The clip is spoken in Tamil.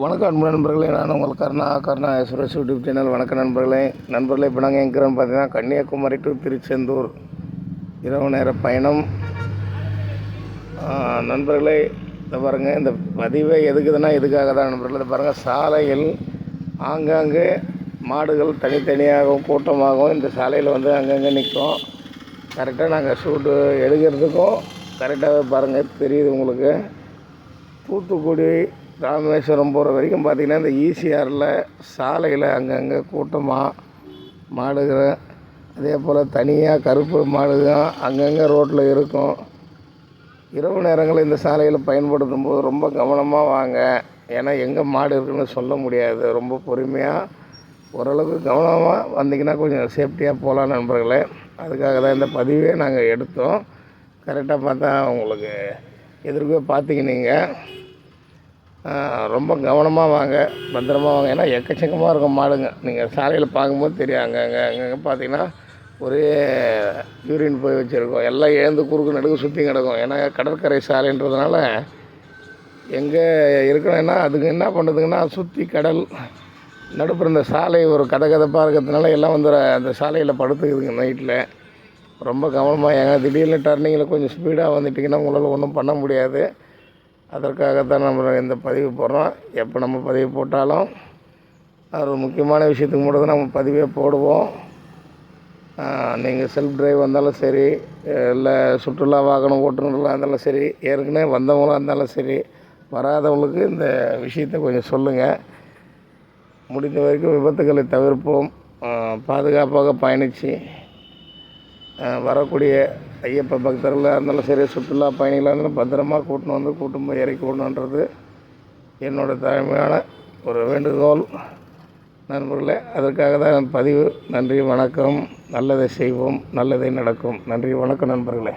வணக்கம் அன்பு நண்பர்களே நான் உங்கள் கருணா கருணா சுரேஷ் யூடியூப் சேனல் வணக்கம் நண்பர்களே. நண்பர்களே இப்போ நாங்கள் எங்கிறோம் பார்த்தீங்கன்னா கன்னியாகுமரி டு திருச்செந்தூர். இரவு நேர பயணம். நண்பர்களே இந்த பாருங்கள் இந்த பதிவே எதுக்குதுன்னா இதுக்காக தான் நண்பர்களே இந்த பாருங்கள் சாலையில் ஆங்காங்கே மாடுகள் தனித்தனியாகவும் கூட்டமாகவும் இந்த சாலையில் வந்து அங்கங்கே நிற்கும். கரெக்டாக நாங்கள் ஷூட்டு எடுக்கிறதுக்கும் கரெக்டாக பாருங்கள் தெரியுது உங்களுக்கு. தூத்துக்குடி ராமேஸ்வரம் போகிற வரைக்கும் பார்த்திங்கன்னா இந்த ஈசிஆரில் சாலையில் அங்கங்கே கூட்டமாக மாடுகள் அதே போல் தனியாக கருப்பு மாடுகள் அங்கங்கே ரோட்டில் இருக்கும். இரவு நேரங்களில் இந்த சாலையில் பயன்படுத்தும் போது ரொம்ப கவனமாக வாங்க. ஏன்னா எங்கே மாடு இருக்குன்னு சொல்ல முடியாது. ரொம்ப பொறுமையாக ஓரளவுக்கு கவனமாக வந்தீங்கன்னா கொஞ்சம் சேஃப்டியாக போகலாம் நண்பர்களே. அதுக்காக தான் இந்த பதிவே நாங்கள் எடுத்தோம். கரெக்டாக பார்த்தா உங்களுக்கு எதிர்க்கவே பார்த்தீங்க நீங்கள் ரொம்ப கவனமாக வாங்க பத்திரமா வாங்க. ஏன்னா எக்கச்சக்கமாக இருக்கும் மாடுங்க. நீங்கள் சாலையில் பார்க்கும்போது தெரியும். அங்கே அங்கே அங்கங்கே பார்த்தீங்கன்னா ஒரே யூரின் போய் வச்சுருக்கோம். எல்லாம் ஏந்து குறுக்கு நடுக்கு சுற்றி கிடக்கும். ஏன்னா கடற்கரை சாலைன்றதுனால எங்கே இருக்கணும்னா அதுக்கு என்ன பண்ணுதுங்கன்னா சுற்றி கடல் நடுப்புற இந்த சாலை ஒரு கதகதப்பாக இருக்கிறதுனால எல்லாம் வந்து அந்த சாலையில் படுத்துக்குதுங்க நைட்டில் ரொம்ப கவனமாக ஏங்க திடீர்னு டர்னிங்கில் கொஞ்சம் ஸ்பீடாக வந்துட்டிங்கன்னா உங்களால் ஒன்றும் பண்ண முடியாது. அதற்காகத்தான் நம்ம இந்த பதிவு போடுறோம். எப்போ நம்ம பதிவு போட்டாலும் அது ஒரு முக்கியமான விஷயத்துக்கு மட்டும் தான் நம்ம பதிவே போடுவோம். நீங்கள் செல்ஃப் டிரைவ் வந்தாலும் சரி இல்லை சுற்றுலா வாகனம் ஓட்டுநர்களாக இருந்தாலும் சரி ஏற்கனவே வந்தவங்களாக இருந்தாலும் சரி வராதவங்களுக்கு இந்த விஷயத்தை கொஞ்சம் சொல்லுங்கள் முடிந்த வரைக்கும் விபத்துகளை தவிர்ப்போம். பாதுகாப்பாக பயணித்து வரக்கூடிய ஐயப்ப பக்தர்களாக இருந்தாலும் சரி சுற்றுலா பயணிகளாக இருந்தாலும் பத்திரமா கூட்டின்னு வந்து கூட்டும் போய் இறக்கி விடணுன்றது என்னோட தலைமையான ஒரு வேண்டுகோள். நண்பர்களே அதற்காக தான் பதிவு. நன்றி வணக்கம். நல்லதை செய்வோம் நல்லதே நடக்கும். நன்றி வணக்கம் நண்பர்களே.